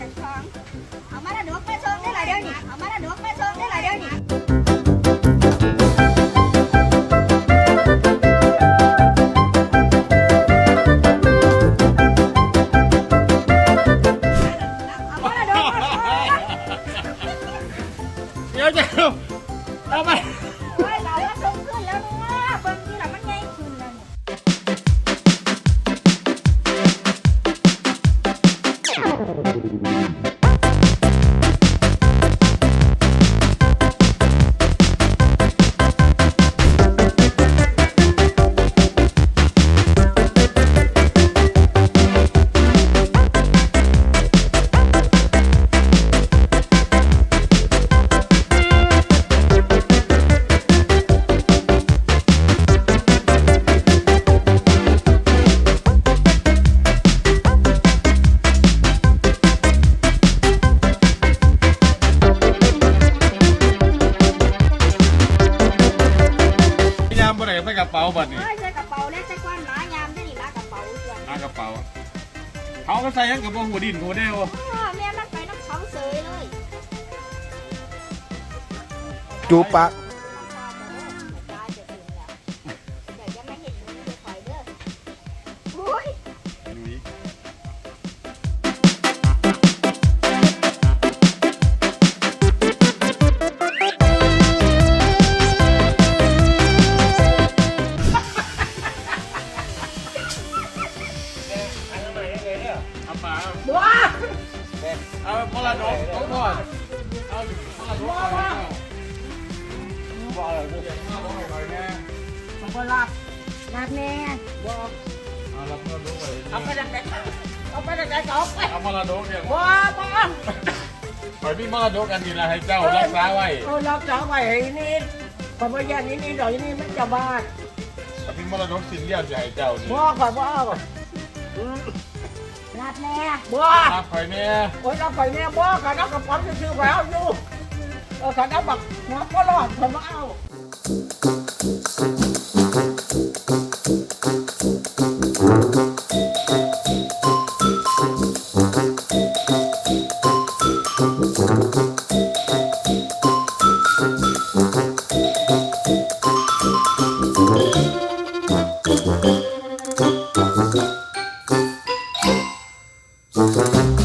จังทองเอาม เป๋าเขาก็ใส่ยังกับบ่หัวดินหัวเดียวพ่อแม่มันไปน้ำเขาเสยเลยจูปะอุ้ ว้าเอามรดกของพ่อเอามรดกของพ่อบอะไรพวกนี้เอาบ่ให้ใครแน่มันก็รับรับแน่เอารับมรดกไว้เอาไปดักแต่เอาไปดักแต่เอาไปเอามรดกเนี่ยว้าบ้าปล่อยพี่มรดกอันนี้นะให้เจ้ารักษาไว้เอาราจะเอาไว้ให้นี่พอมาอย่างนี้นี่ดอกนี้มันจะบ้านพี่มรดกสินเลี้ยวจะให้เจ้านี่บ่ก่อนบ่เอารับแน่บ่รับใครแน่โอ้ยเราไปเนี่ยบ่กันเอากระป๋องซื้อๆไปเอาอยู่เออกันเอาบักหัวก็รอดผมเอา เ